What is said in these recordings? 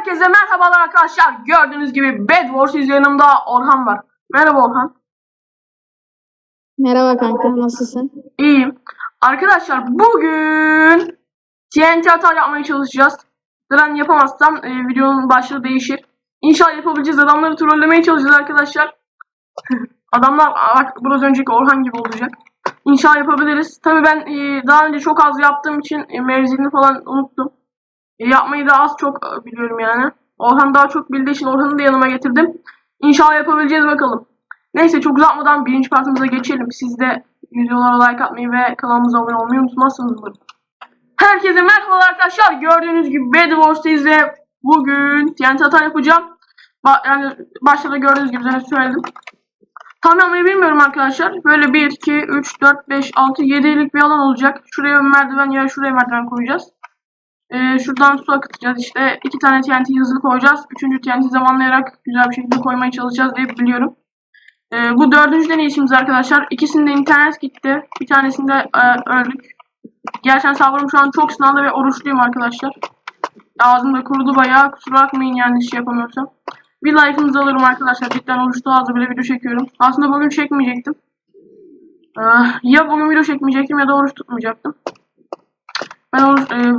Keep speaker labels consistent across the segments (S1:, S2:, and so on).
S1: Herkese merhabalar arkadaşlar. Gördüğünüz gibi Bed Wars yanımda Orhan var. Merhaba Orhan.
S2: Merhaba kanka, nasılsın?
S1: İyiyim. Arkadaşlar bugün TNT hata yapmaya çalışacağız. Zaten yapamazsam e, videonun başlığı değişir. İnşallah yapabileceğiz. Adamları trollemeye çalışacağız arkadaşlar. Adamlar artık biraz önceki Orhan gibi olacak. İnşallah yapabiliriz. Tabii ben e, daha önce çok az yaptığım için e, mevzini falan unuttum. E, yapmayı da az çok e, biliyorum yani. Orhan daha çok bildiği için Orhan'ı da yanıma getirdim. İnşallah yapabileceğiz bakalım. Neyse çok uzatmadan birinci partımıza geçelim. Siz de videolara like atmayı ve kanalımıza abone olmayı unutmazsınız. Herkese merhaba arkadaşlar. Gördüğünüz gibi Bed Wars'tayız ve bugün TNT hata yapacağım. Ba yani başta da gördüğünüz gibi zaten söyledim. Tam yapmayı bilmiyorum arkadaşlar. Böyle 1, 2, 3, 4, 5, 6, 7'lik bir alan olacak. Şuraya merdiven ya şuraya merdiven koyacağız. Ee, şuradan su akıtacağız işte. iki tane TNT hızlı koyacağız. Üçüncü TNT zamanlayarak güzel bir şekilde koymaya çalışacağız diye biliyorum. Ee, bu dördüncü deneyişimiz arkadaşlar. İkisinde internet gitti. Bir tanesinde e, öldük. Gerçekten sabrım şu an çok sınavda ve oruçluyum arkadaşlar. Ağzım da kurudu bayağı. Kusura bakmayın yani şey yapamıyorsam. Bir like'ınızı alırım arkadaşlar. Cidden oruçlu ağzı bile video çekiyorum. Aslında bugün çekmeyecektim. Ah, ya bugün video çekmeyecektim ya da oruç tutmayacaktım. Ben oruç, e,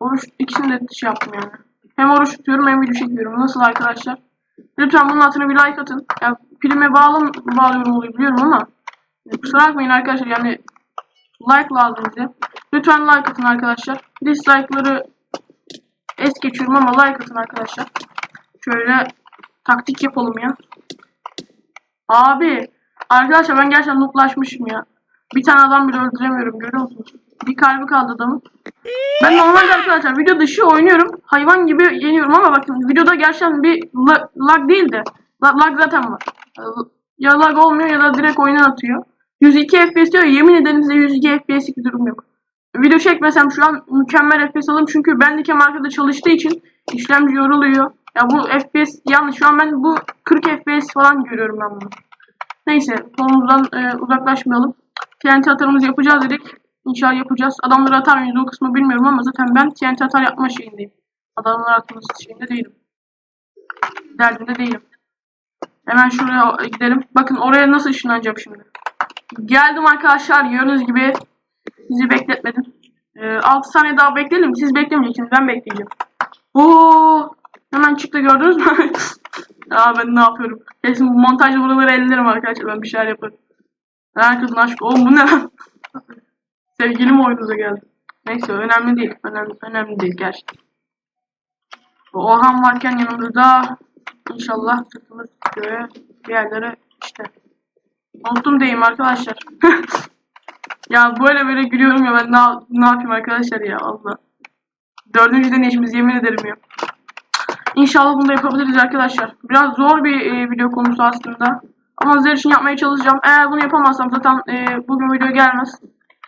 S1: oruç ikisini de şey yaptım yani. Hem oruç tutuyorum hem video çekiyorum. Nasıl arkadaşlar? Lütfen bunun altına bir like atın. Ya filme bağlı bağlıyorum oluyor biliyorum ama kusura bakmayın arkadaşlar yani like lazım bize. Lütfen like atın arkadaşlar. Dislike'ları es geçiyorum ama like atın arkadaşlar. Şöyle taktik yapalım ya. Abi arkadaşlar ben gerçekten nooblaşmışım ya. Bir tane adam bile öldüremiyorum görüyor musunuz? Bir kalbi kaldı adamın. Ben normalde arkadaşlar video dışı oynuyorum. Hayvan gibi yeniyorum ama bakın videoda gerçekten bir la- lag değil de la- lag zaten var. Ya lag olmuyor ya da direkt oyundan atıyor. 102 FPS diyor. Yemin ederim size 102 FPS'lik bir durum yok. Video çekmesem şu an mükemmel FPS alırım çünkü bendeki markada çalıştığı için işlemci yoruluyor. Ya bu FPS yanlış. Şu an ben bu 40 FPS falan görüyorum ben bunu. Neyse konumuzdan e, uzaklaşmayalım. TNT atarımızı yapacağız dedik. İnşallah yapacağız. Adamları atar mıyız o kısmı bilmiyorum ama zaten ben TNT atar yapma şeyindeyim. Adamları atması şeyinde değilim. Derdinde değilim. Hemen şuraya gidelim. Bakın oraya nasıl ışınlanacağım şimdi. Geldim arkadaşlar. Gördüğünüz gibi sizi bekletmedim. Ee, 6 saniye daha bekleyelim. Siz beklemeyeceksiniz. Ben bekleyeceğim. Oo, hemen çıktı gördünüz mü? Aa ben ne yapıyorum? Kesin montajda buraları ellerim arkadaşlar. Ben bir şeyler yaparım. Herkesin aşkı. Oğlum bu ne lan? Sevgilim oyunuza geldi. Neyse önemli değil. Önemli, önemli değil gerçekten. Orhan varken yanımızda inşallah sırtımız şöyle bir yerlere işte. Unuttum diyeyim arkadaşlar. ya böyle böyle gülüyorum ya ben ne, ne yapayım arkadaşlar ya Allah. Dördüncü deneyişimiz yemin ederim ya. İnşallah bunu da yapabiliriz arkadaşlar. Biraz zor bir e, video konusu aslında. Ama sizler için yapmaya çalışacağım. Eğer bunu yapamazsam zaten e, bugün video gelmez.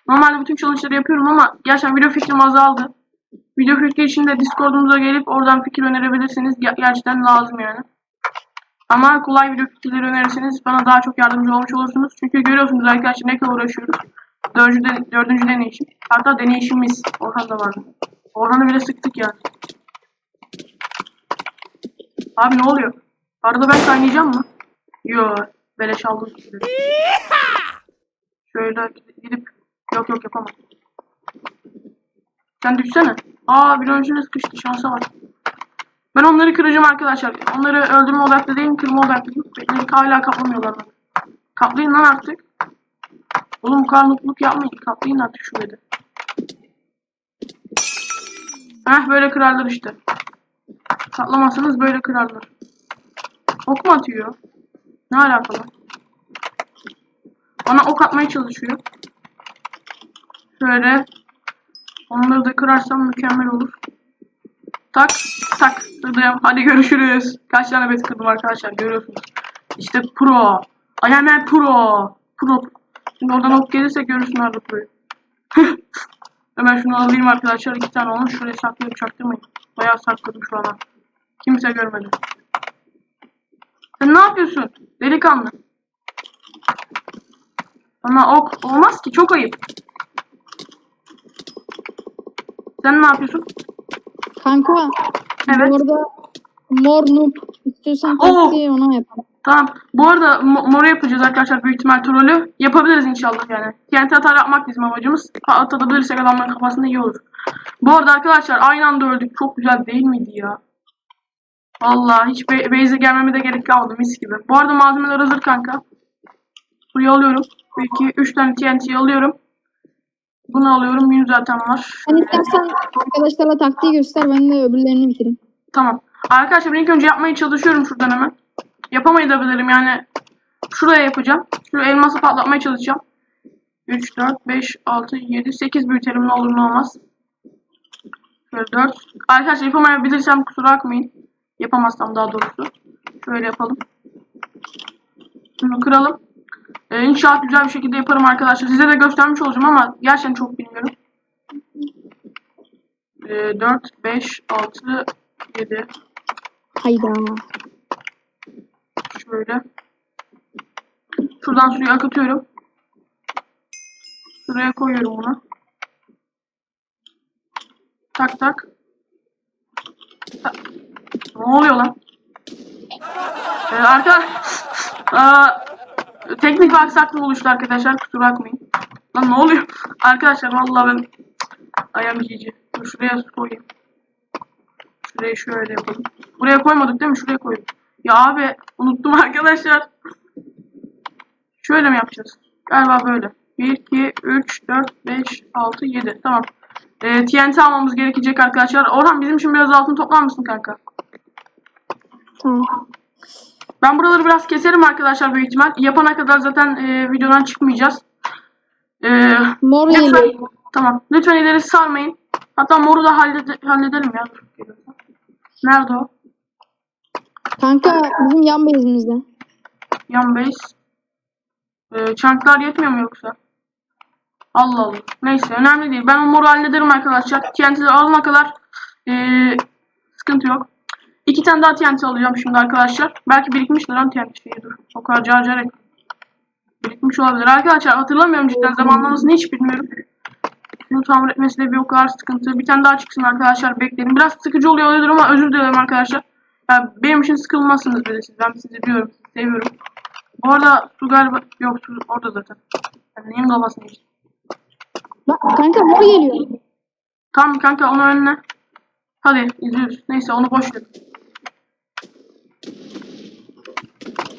S1: Normalde bütün challenge'ları yapıyorum ama gerçekten video fikrim azaldı. Video fikri için de Discord'umuza gelip oradan fikir önerebilirsiniz. Ger- gerçekten lazım yani. Ama kolay video fikirleri önerirseniz bana daha çok yardımcı olmuş olursunuz. Çünkü görüyorsunuz arkadaşlar ne kadar uğraşıyoruz. Dördüncü, de- dördüncü deneyişim. Hatta deneyişimiz. Orhan da vardı. Orhan'ı bile sıktık yani. Abi ne oluyor? Arada ben kaynayacağım mı? Yo. Beleş aldım. Şöyle gidip yok yok yapamam. Sen düşsene. Aa bir öncüne sıkıştı şansa bak. Ben onları kıracağım arkadaşlar. Onları öldürme odaklı değilim, kırma odaklıyım. Beni hala kaplamıyorlar bana. Kaplayın lan artık. Oğlum mutluluk yapmayın. Kaplayın artık şu bedi. Heh böyle kırarlar işte. Kaplamazsanız böyle kırarlar. Ok mu atıyor? Ne alakalı? Bana ok atmaya çalışıyor. Şöyle. Onları da kırarsam mükemmel olur. Tak tak kırdım. Hadi görüşürüz. Kaç tane bet kırdım arkadaşlar görüyorsunuz. İşte pro. I am pro. Pro. Şimdi oradan ok gelirse görürsün abi proyu. Hemen şunu alayım arkadaşlar. iki tane olmuş. Şuraya saklayıp çaktırmayın. Bayağı sakladım şu an. Kimse görmedi. Sen ne yapıyorsun? Delikanlı. Ama ok olmaz ki çok ayıp. Sen ne yapıyorsun?
S2: Kanka,
S1: Evet.
S2: bu arada Mor noob. İstiyorsan
S1: Oo.
S2: taktiği ona yapalım.
S1: Tamam. Bu arada mo- moru yapacağız arkadaşlar büyük ihtimal trolü. Yapabiliriz inşallah yani. TNT atar yapmak bizim amacımız. Atabilirsek adamların kafasında iyi olur. Bu arada arkadaşlar aynı anda öldük. Çok güzel değil miydi ya? Vallahi hiç be- base'e gelmeme de gerek kalmadı mis gibi. Bu arada malzemeler hazır kanka. Burayı alıyorum. 2, 3 tane TNT alıyorum. Bunu alıyorum. Yün zaten var.
S2: Sen istersen arkadaşlara taktiği göster ben de öbürlerini bitireyim.
S1: Tamam. Arkadaşlar ben ilk önce yapmaya çalışıyorum şuradan hemen. Yapamayabilirim yani. Şuraya yapacağım. Şu elması patlatmaya çalışacağım. 3, 4, 5, 6, 7, 8 büyütelim ne olur ne olmaz. Şöyle 4. Arkadaşlar yapamayabilirsem kusura bakmayın. Yapamazsam daha doğrusu. Şöyle yapalım. Şunu kıralım. Ee, inşaat güzel bir şekilde yaparım arkadaşlar. Size de göstermiş olacağım ama gerçekten çok bilmiyorum. Ee, 4, 5, 6, 7,
S2: Hayda.
S1: Şöyle. Şuradan suyu akıtıyorum. Şuraya koyuyorum bunu. Tak tak. Tak. Ne oluyor lan? Ee, arka... Aa, teknik bir aksaklık oluştu arkadaşlar. Kusura bakmayın. Lan ne oluyor? Arkadaşlar vallahi ben ayağım cici. Dur şuraya koyayım. Şuraya şöyle yapalım. Buraya koymadık değil mi? Şuraya koyduk. Ya abi unuttum arkadaşlar. Şöyle mi yapacağız? Galiba böyle. 1, 2, 3, 4, 5, 6, 7. Tamam. Ee, TNT almamız gerekecek arkadaşlar. Orhan bizim için biraz altın toplar mısın kanka?
S2: Tamam.
S1: Ben buraları biraz keserim arkadaşlar büyük ihtimal. Yapana kadar zaten e, videodan çıkmayacağız. Ee,
S2: Mor
S1: lütfen, tamam. Lütfen ileri sarmayın. Hatta moru da hallede, halledelim ya. Nerede o?
S2: Kanka bizim yan bezimizde.
S1: Yan base. Ee, çanklar yetmiyor mu yoksa? Allah Allah. Neyse önemli değil. Ben o moru hallederim arkadaşlar. TNT'leri alana kadar ee, sıkıntı yok. İki tane daha TNT alacağım şimdi arkadaşlar. Belki birikmiştir lan TNT şeyi dur. O kadar car car et. Birikmiş olabilir. Arkadaşlar hatırlamıyorum cidden. Zamanlamasını hiç bilmiyorum. Bunu tamir etmesi de bir o kadar sıkıntı. Bir tane daha çıksın arkadaşlar. Bekleyin. Biraz sıkıcı oluyor olabilir ama özür dilerim arkadaşlar. Ya benim için sıkılmazsınız böyle siz. Ben sizi diyorum. Seviyorum. Bu arada su galiba... Yok su orada zaten. Ben neyin yiyeceğim?
S2: Bak kanka mor geliyor.
S1: Tamam kanka onu önüne. Hadi izliyoruz. Neyse onu boş ver.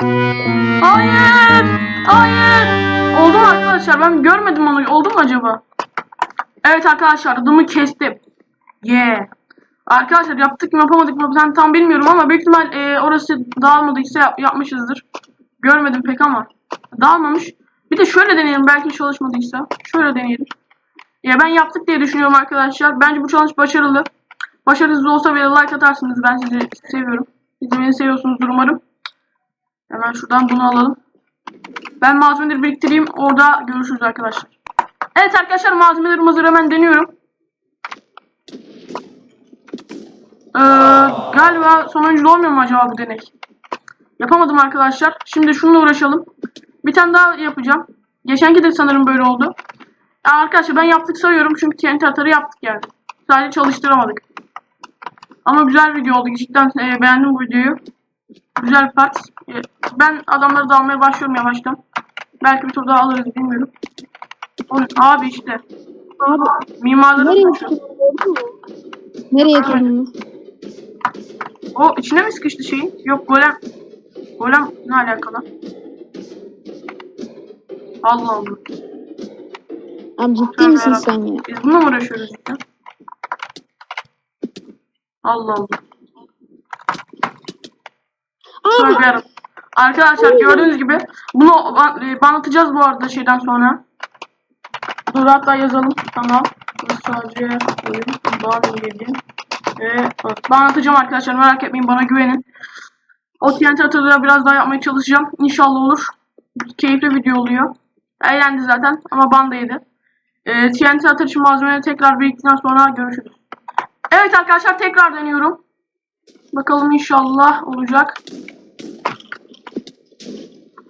S1: Hayır! Hayır! Oldu mu arkadaşlar? Ben görmedim onu. Oldu mu acaba? Evet arkadaşlar adımı kestim. Yeah. Arkadaşlar yaptık mı yapamadık mı ben tam bilmiyorum ama büyük ihtimal e, orası dağılmadıysa yap- yapmışızdır. Görmedim pek ama. Dağılmamış. Bir de şöyle deneyelim belki çalışmadıysa. Şöyle deneyelim. Ya ben yaptık diye düşünüyorum arkadaşlar. Bence bu challenge başarılı. Başarısız olsa bile like atarsınız. Ben sizi seviyorum. Siz beni seviyorsunuzdur umarım. Hemen şuradan bunu alalım. Ben malzemeleri biriktireyim. Orada görüşürüz arkadaşlar. Evet arkadaşlar malzemelerim hazır. Hemen deniyorum. Ee, galiba sonuncu olmuyor mu acaba bu deney? Yapamadım arkadaşlar. Şimdi şununla uğraşalım. Bir tane daha yapacağım. Geçenki de sanırım böyle oldu. Ya arkadaşlar ben yaptık sayıyorum çünkü TNT atarı yaptık yani. Sadece çalıştıramadık. Ama güzel video oldu. Cidden e, beğendim bu videoyu. Güzel bir part. E, ben adamları da almaya başlıyorum yavaştan. Belki bir tur daha alırız bilmiyorum. Oğlum, abi işte.
S2: Abi
S1: Mimarları
S2: nereye mü? Nereye tutun?
S1: O içine mi sıkıştı şeyin? Yok golem. Golem ne alakalı? Allah Allah.
S2: Abi ciddi
S1: Tövbe
S2: misin sen ya?
S1: Biz bununla mı uğraşıyoruz cidden? Allah Allah. Yarabbim. Arkadaşlar gördüğünüz gibi bunu e, banlatacağız bu arada şeyden sonra. Dur hatta yazalım. Tamam. Sadece koyayım. Ban yedi. Ve banlatacağım arkadaşlar merak etmeyin bana güvenin. O TNT biraz daha yapmaya çalışacağım. İnşallah olur. Keyifli video oluyor. Eğlendi zaten ama ban da yedi. E, TNT için malzemeleri tekrar biriktikten sonra görüşürüz. Evet arkadaşlar tekrar deniyorum. Bakalım inşallah olacak.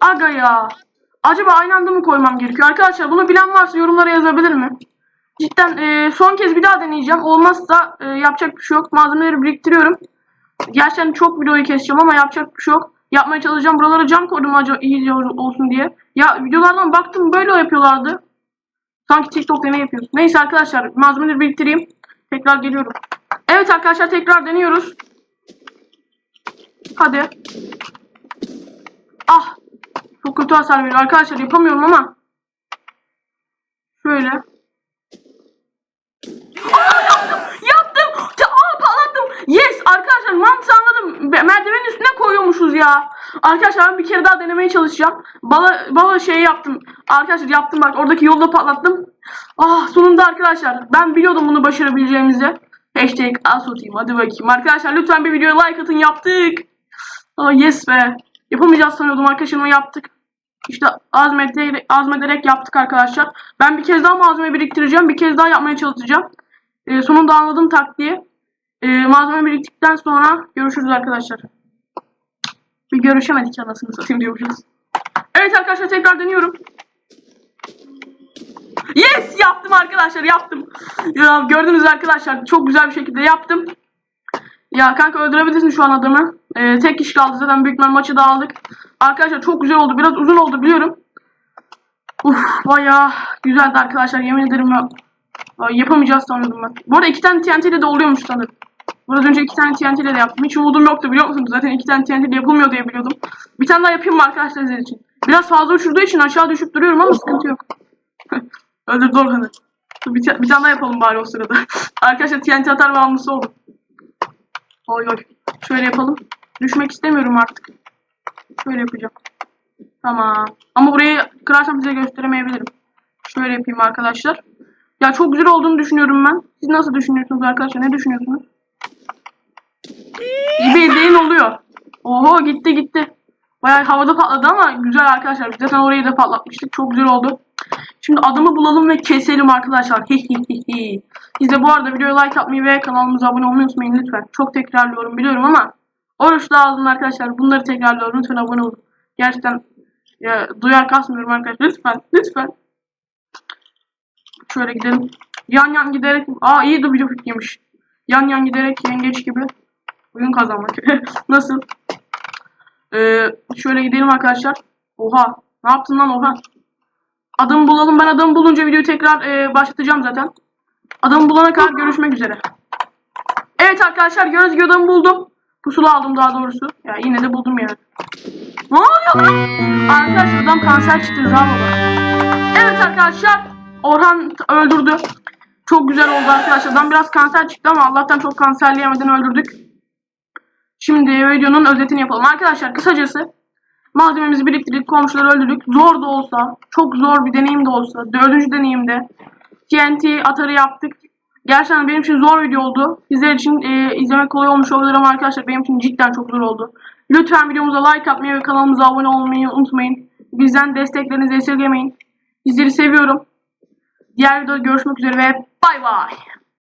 S1: Aga ya. Acaba aynı anda mı koymam gerekiyor? Arkadaşlar bunu bilen varsa yorumlara yazabilir mi? Cidden e, son kez bir daha deneyeceğim. Olmazsa e, yapacak bir şey yok. Malzemeleri biriktiriyorum. Gerçekten çok videoyu keseceğim ama yapacak bir şey yok. Yapmaya çalışacağım. Buralara cam koydum acaba iyi olsun diye. Ya videolardan baktım böyle yapıyorlardı. Sanki TikTok deney yapıyoruz. Neyse arkadaşlar malzemeleri biriktireyim. Tekrar geliyorum. Evet arkadaşlar tekrar deniyoruz. Hadi. Ah. Çok kötü hasar veriyor. Arkadaşlar yapamıyorum ama. Şöyle. Yaptım. Yaptım. Ya, Aa, patlattım. Yes. Arkadaşlar mantığı anladım. Merdivenin üstüne koyuyormuşuz ya. Arkadaşlar ben bir kere daha denemeye çalışacağım. Bala, bala şey yaptım. Arkadaşlar yaptım bak. Oradaki yolda patlattım. Ah sonunda arkadaşlar. Ben biliyordum bunu başarabileceğimizi. Hashtag asotayım. Hadi bakayım. Arkadaşlar lütfen bir videoya like atın. Yaptık. Aa, yes be. Yapamayacağız sanıyordum arkadaşlar ama yaptık. İşte azmederek, azmederek yaptık arkadaşlar. Ben bir kez daha malzeme biriktireceğim. Bir kez daha yapmaya çalışacağım. Ee, sonunda anladım taktiği. Ee, malzeme biriktikten sonra görüşürüz arkadaşlar. Bir görüşemedik anasını satayım diyormuşuz. Evet arkadaşlar tekrar deniyorum. Yes yaptım arkadaşlar yaptım. Ya gördünüz arkadaşlar çok güzel bir şekilde yaptım. Ya kanka öldürebilirsin şu an adamı. Ee, tek kişi kaldı zaten büyük ihtimal maçı da aldık. Arkadaşlar çok güzel oldu. Biraz uzun oldu biliyorum. Uf bayağı güzeldi arkadaşlar yemin ederim. Ay, yapamayacağız sanıyordum ben. Bu arada iki tane TNT ile de oluyormuş sanırım. Biraz önce iki tane TNT ile de yaptım. Hiç umudum yoktu biliyor musunuz? Zaten iki tane TNT ile yapılmıyor diye biliyordum. Bir tane daha yapayım mı arkadaşlar sizin için? Biraz fazla uçurduğu için aşağı düşüp duruyorum ama sıkıntı yok. Öldürdü Orhan'ı. Bir, bir tane daha yapalım bari o sırada. arkadaşlar TNT atar bağımlısı oldum. Oy oy. Şöyle yapalım. Düşmek istemiyorum artık. Şöyle yapacağım. Tamam. Ama burayı kırarsam size gösteremeyebilirim. Şöyle yapayım arkadaşlar. Ya çok güzel olduğunu düşünüyorum ben. Siz nasıl düşünüyorsunuz arkadaşlar? Ne düşünüyorsunuz? Bildiğin oluyor. Oho gitti gitti. Bayağı havada patladı ama güzel arkadaşlar. Zaten orayı da patlatmıştık. Çok güzel oldu. Şimdi adımı bulalım ve keselim arkadaşlar. Siz de bu arada videoya like atmayı ve kanalımıza abone olmayı unutmayın lütfen. Çok tekrarlıyorum biliyorum ama oruç da aldım arkadaşlar. Bunları tekrarlıyorum. Lütfen abone olun. Gerçekten ya, duyar kasmıyorum arkadaşlar. Lütfen. Lütfen. Şöyle gidelim. Yan yan giderek. Aa iyi de video fikriymiş. Yan yan giderek yengeç gibi oyun kazanmak. Nasıl? Ee, şöyle gidelim arkadaşlar. Oha. Ne yaptın lan oha? Adamı bulalım. Ben adamı bulunca videoyu tekrar e, başlatacağım zaten. Adamı bulana kadar görüşmek üzere. Evet arkadaşlar gibi adamı buldum. Pusula aldım daha doğrusu. Ya yine de buldum yani. Ne oluyor lan? Arkadaşlar adam kanser çıktı Rıza baba. Evet arkadaşlar Orhan öldürdü. Çok güzel oldu arkadaşlar. Adam biraz kanser çıktı ama Allah'tan çok kanserleyemeden öldürdük. Şimdi videonun özetini yapalım. Arkadaşlar kısacası malzememizi biriktirdik, komşuları öldürdük. Zor da olsa, çok zor bir deneyim de olsa, dördüncü deneyimde TNT atarı yaptık. Gerçekten benim için zor video oldu. Sizler için e, izlemek kolay olmuş olabilir ama arkadaşlar benim için cidden çok zor oldu. Lütfen videomuza like atmayı ve kanalımıza abone olmayı unutmayın. Bizden desteklerinizi esirgemeyin. Sizleri seviyorum. Diğer videoda görüşmek üzere ve bay bay.